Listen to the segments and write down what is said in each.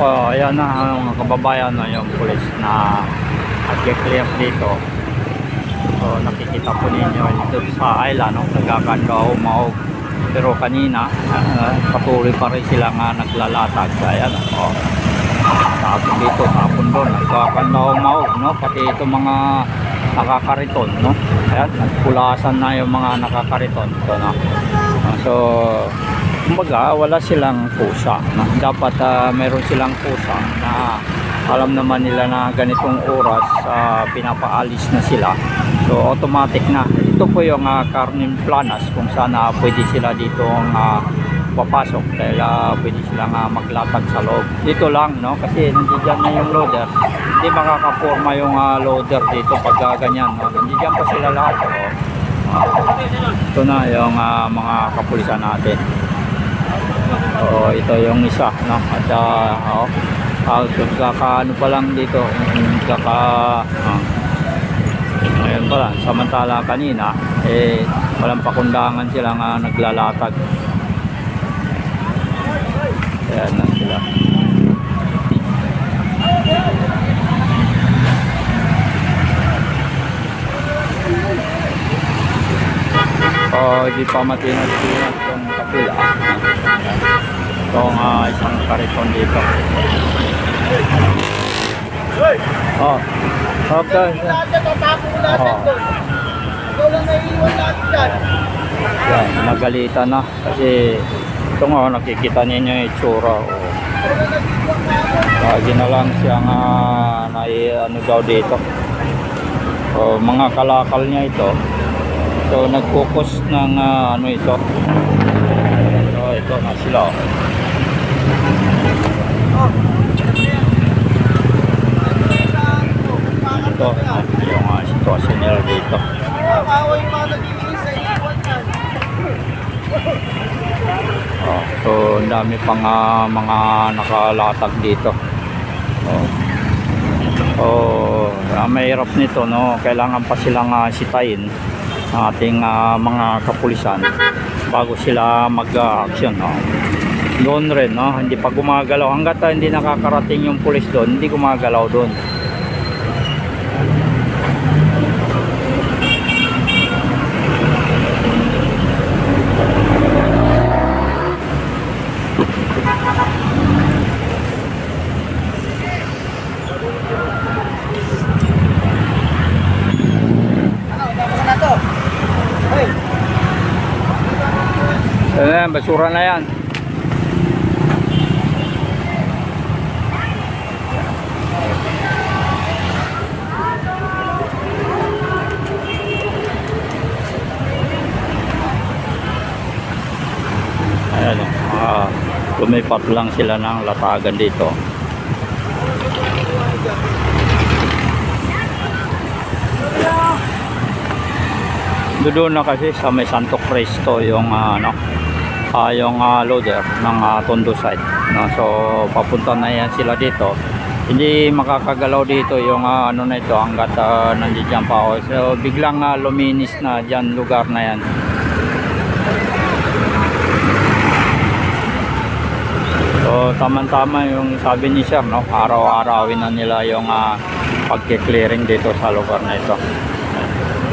Oh, ayan na ang mga kababayan no, yung pulis na nag-clear dito. So, nakikita po ninyo dito sa island, no, nagkakandaw maog. Pero kanina, ah, patuloy pa rin sila nga naglalatag. Ayan, oh. Tapon dito, tapon doon, nagkakandaw maog, no? Pati ito mga nakakariton, no? Ayan, nagpulasan na yung mga nakakariton. Ito, no? Ah, So, kumbaga wala silang pusa no? dapat ah, meron silang pusa na alam naman nila na ganitong oras ah, pinapaalis na sila so automatic na ito po yung uh, Carmen Planas kung sana pwede sila dito uh, papasok dahil ah, pwede sila nga maglatag sa loob dito lang no kasi nandiyan na yung loader hindi makakaporma yung ah, loader dito pag ah, ganyan no? nandiyan pa sila lahat oh. Ito na yung ah, mga kapulisan natin Oo, ito yung isa, no? At uh, oh, uh, kaka ano pa lang dito, mm, kaka ah, ngayon pa lang, samantala kanina, eh, walang pakundangan sila nga naglalatag. Ayan na sila. Oh, hindi pa matinag-tinag yung kapila. Ito ang ah, isang kariton dito. Oh. Okay. Oh. Yan, nagalitan na kasi ito nga nakikita ninyo yung itsura. Oh. Lagi na lang siya nga na ano daw dito. Oh, mga kalakal niya ito. So nag-focus ng ah, ano ito. So ito na sila. Ito ah, yung uh, sitwasyon nila dito. Oh, so ang dami pang ah, mga nakalatag dito. Oh. Oh, ah, mahirap nito no. Kailangan pa silang ah, sitayin ng ating ah, mga kapulisan bago sila mag-action no. Doon rin no, hindi pa gumagalaw hangga't ah, hindi nakakarating yung pulis doon, hindi gumagalaw doon. Ayan, basura na yan. Ayan, ah, lumipat lang sila ng latagan dito. Doon na kasi sa may Santo Cristo yung ah, ano, ah, yung ah, loader ng ah, Tondo side. No? So papunta na yan sila dito. Hindi makakagalaw dito yung ah, ano na ito hanggat uh, nandiyan pa ako. So biglang ah, luminis na diyan lugar na yan. So tama-tama yung sabi ni Sir, no? Araw-arawin na nila yung uh, pagki-clearing dito sa lugar na ito.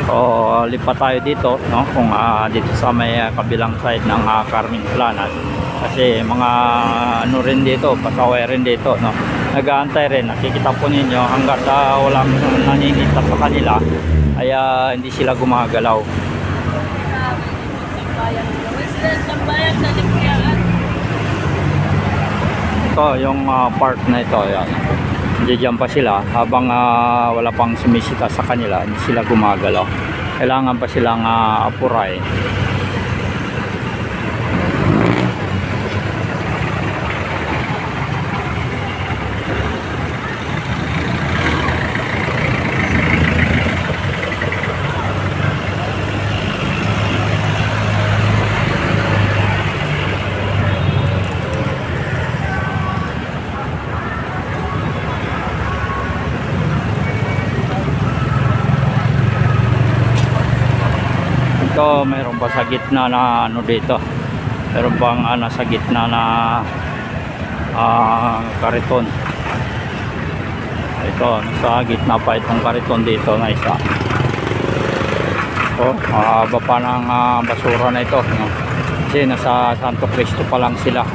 O lipat tayo dito no? Kung ah, dito sa may ah, kabilang side ng ah, Carmen Planas. Kasi mga ano rin dito pasaway rin dito no? Nag-aantay rin. Nakikita po ninyo hanggat ah, walang naninita sa kanila ay ah, hindi sila gumagalaw ito yung ah, part na ito yan Diyan pa sila habang ah, wala pang sumisita sa kanila, hindi sila gumagalaw. Kailangan pa silang uh, apuray. Ito, mayroon pa sa gitna na ano dito. Meron pang ah, nasa gitna na ah, kariton. Ito, nasa gitna pa itong kariton dito na isa. Oh, mahaba pa ng ah, basura na ito. Kasi nasa Santo Cristo pa lang sila.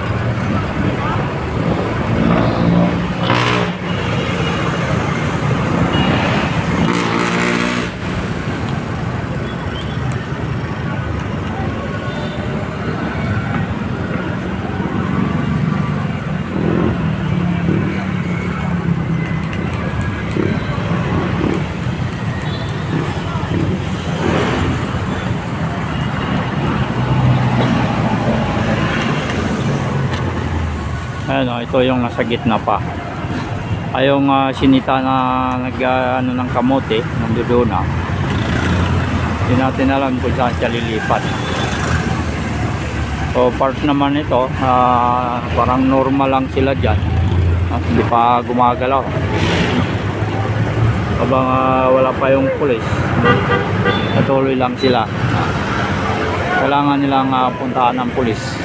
Ano, ito yung nasa gitna pa. Ay yung ah, sinita na nag ah, ano ng kamote, nandoon na. Hindi natin alam kung saan siya lilipat. So part naman ito, ah, parang normal lang sila dyan. Ah, hindi pa gumagalaw. Habang ah, wala pa yung pulis, patuloy lang sila. Kailangan nilang ah, puntahan ng pulis.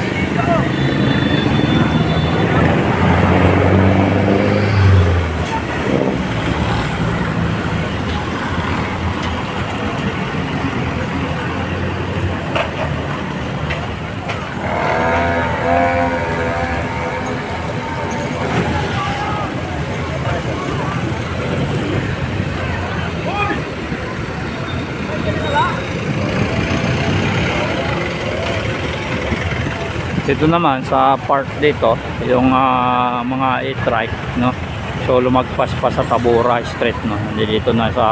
Dito naman sa park dito, yung ah, mga e-trike, no? So lumagpas pa sa Tabora Street, no? Dito na sa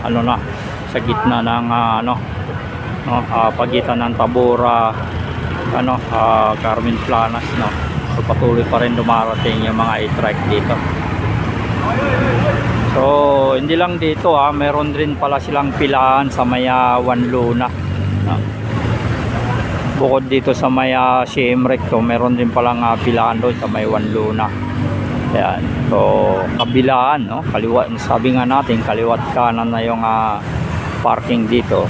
ano na, sa gitna ng ah, ano, no? Ah, pagitan ng Tabora ano, ah, Carmen Planas, no? So patuloy pa rin dumarating yung mga e-trike dito. So, hindi lang dito ah, meron rin pala silang pilaan sa Maya One Luna. No? Bukod dito sa may uh, CM Recto, meron din palang uh, pilaan doon sa may One Luna. Ayan. So, kabilaan, no? Kaliwa, sabi nga natin, kaliwat kanan na yung ah, parking dito.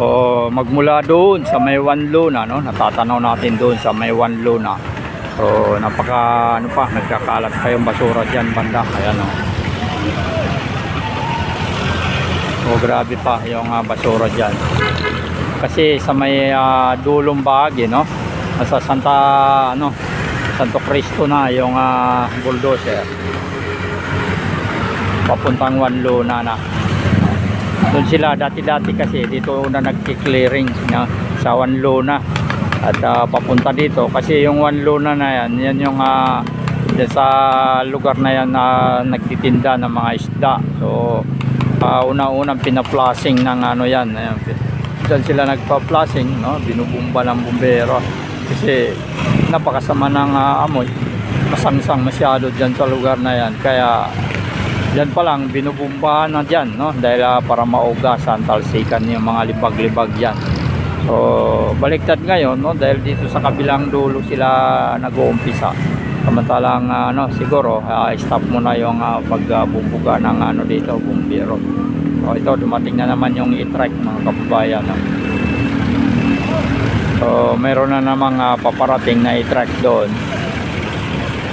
O magmula doon sa may One Luna, no? Natatanaw natin doon sa may One Luna. So, napaka, ano pa, nagkakalat pa yung basura dyan, banda. Ayan, no? O, grabe pa yung ah, basura dyan. Kasi sa may ah, dulong bahagi, no? Nasa Santa, ano, Santo Cristo na yung ah, bulldozer. Papuntang One Luna na doon sila dati-dati kasi dito na nagki-clearing na sa One Luna. At ah, papunta dito. Kasi yung One Luna na yan yan yung dyan sa lugar na yan na nagtitinda ng mga isda. So ah, una-unang pinaplasing ng ano yan ayan, sila nagpa-plasing no? binubumba ng bumbero. Kasi napakasama ng ah, amoy. Masangsang masyado dyan sa lugar na yan. Kaya Diyan pa lang binubumbahan na diyan no dahil ah, para maugasan talsikan yung mga libag-libag diyan. So baliktad ngayon no dahil dito sa kabilang dulo sila nag-uumpisa. Samantalang ah, ano siguro ah, stop muna yung uh, pagbumbuga ng ano dito bumbero. So ito dumating na naman yung e-trike mga kababayan no. So meron na namang ah, paparating na e-trike doon.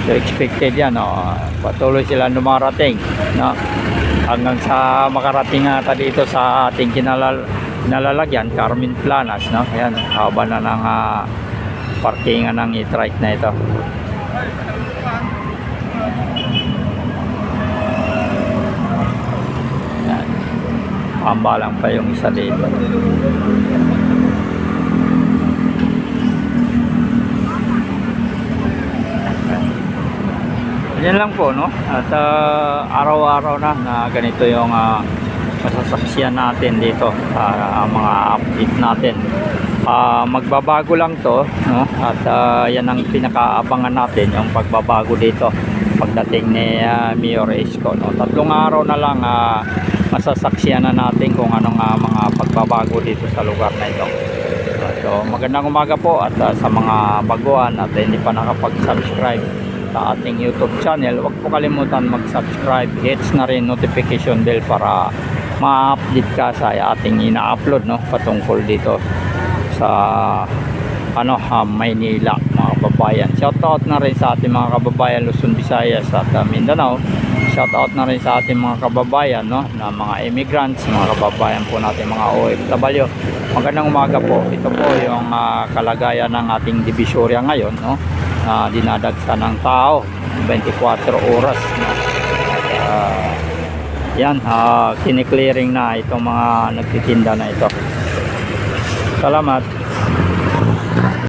So expected yan, no? patuloy sila dumarating no? hanggang sa makarating ata dito sa ating kinalal kinalalagyan, Carmen Planas. No? Ayan, haba na ng uh, parkingan ng e-trike na ito. Ayan. Pambalang pa yung isa dito. Yan lang po, no? At ah, araw-araw na na ganito yung ah, masasaksiyan natin dito sa mga update natin. Ah, magbabago lang to, no? At ah, yan ang pinakaabangan natin, yung pagbabago dito. pagdating ni ah, Mayor Isko. No? Tatlong araw na lang ah, masasaksiyan na natin kung anong ah, mga pagbabago dito sa lugar na ito. So magandang umaga po at ah, sa mga baguhan at hindi pa nakapag-subscribe sa ating YouTube channel, huwag po kalimutan mag-subscribe, hits na rin notification bell para ma-update ka sa ating ina-upload no patungkol dito sa ano ha, Maynila mga kababayan. Shout out na rin sa ating mga kababayan Luzon, Visayas at uh, Mindanao. Shout out na rin sa ating mga kababayan no na mga immigrants, mga kababayan po natin mga OFW. Magandang umaga po. Ito po yung ah, kalagayan ng ating divisorya ngayon no na dinadagsa ng tao 24 oras no. Ah, yan, ah, kiniklearing na itong mga nagtitinda na ito. Salamat.